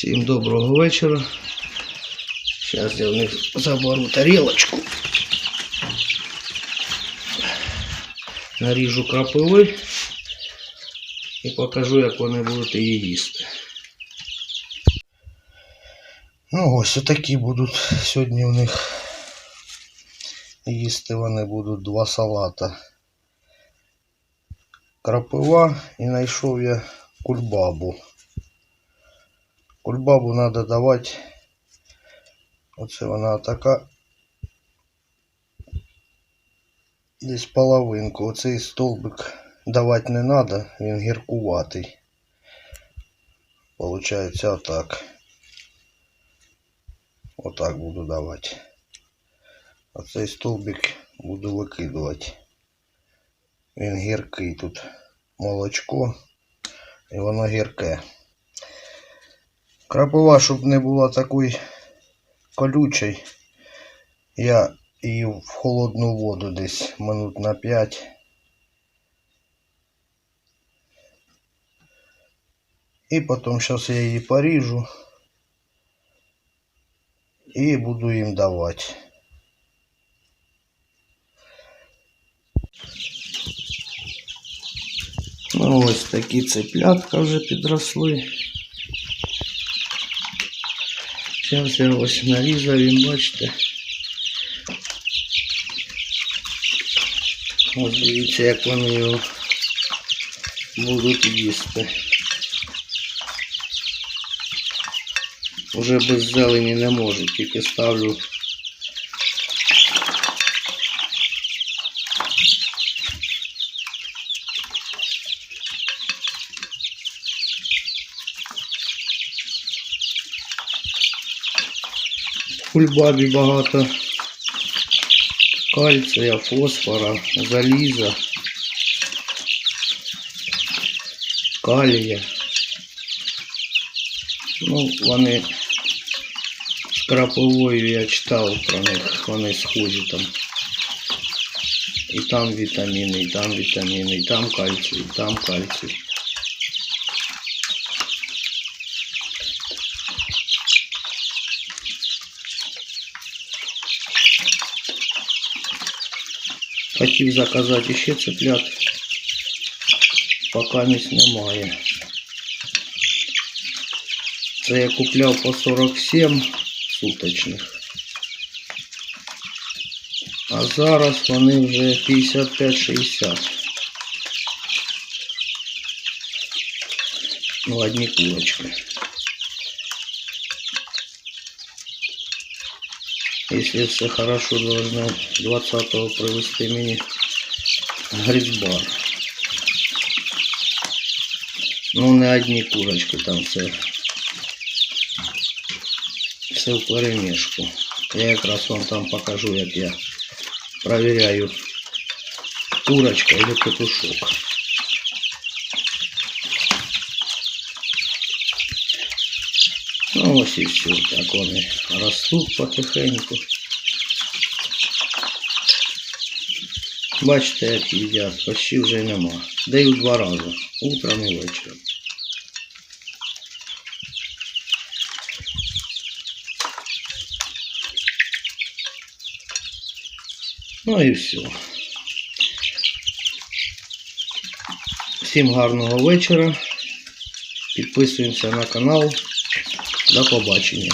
Всім доброго вечора. Зараз я в них заберу тарілочку. Наріжу крапиви і покажу, як вони будуть її їсти. Ну ось отакі будуть сьогодні у них їсти вони будуть два салата. Крапива і знайшов я кульбабу. Кульбабу треба давати. Оце вона така. Десь половинку. Оцей столбик давати не треба, він гіркуватий. Получається отак. Отак буду давати. Оцей столбик буду викидувати. Він гіркий тут молочко. І воно гірке. Крапива, щоб не була такою колючою, я її в холодну воду десь минут на 5. І потім зараз я її поріжу і буду їм давати. Ну ось такі цеплятка вже підросли. Зараз я ось нарізав він, бачите. Ось дивіться, як вони його будуть їсти. Уже без зелені не можу, тільки ставлю в кульбабі багато кальція, фосфора, заліза, калія. Ну, вони з краповою я читав про них, вони схожі там. І там вітаміни, і там вітаміни, і там кальцій, і там кальцій. Хотів заказати ще цеплят, поки місць немає. Це я купляв по 47 суточних. А зараз вони вже 55-60. Ну, одні курочки. Если все хорошо, должно 20-го привезти мені грибар. Ну, не одні курочки, там все, все в перемішку. Я якраз вам там покажу, як я проверяю, курочка или петушок. Ну ось і все, так вони ростуть потихеньку. Бачите, як їдять, почти вже нема. Даю два рази, утром і вечором. Ну і все. Всім гарного вечора. Підписуємося на канал. До побачення.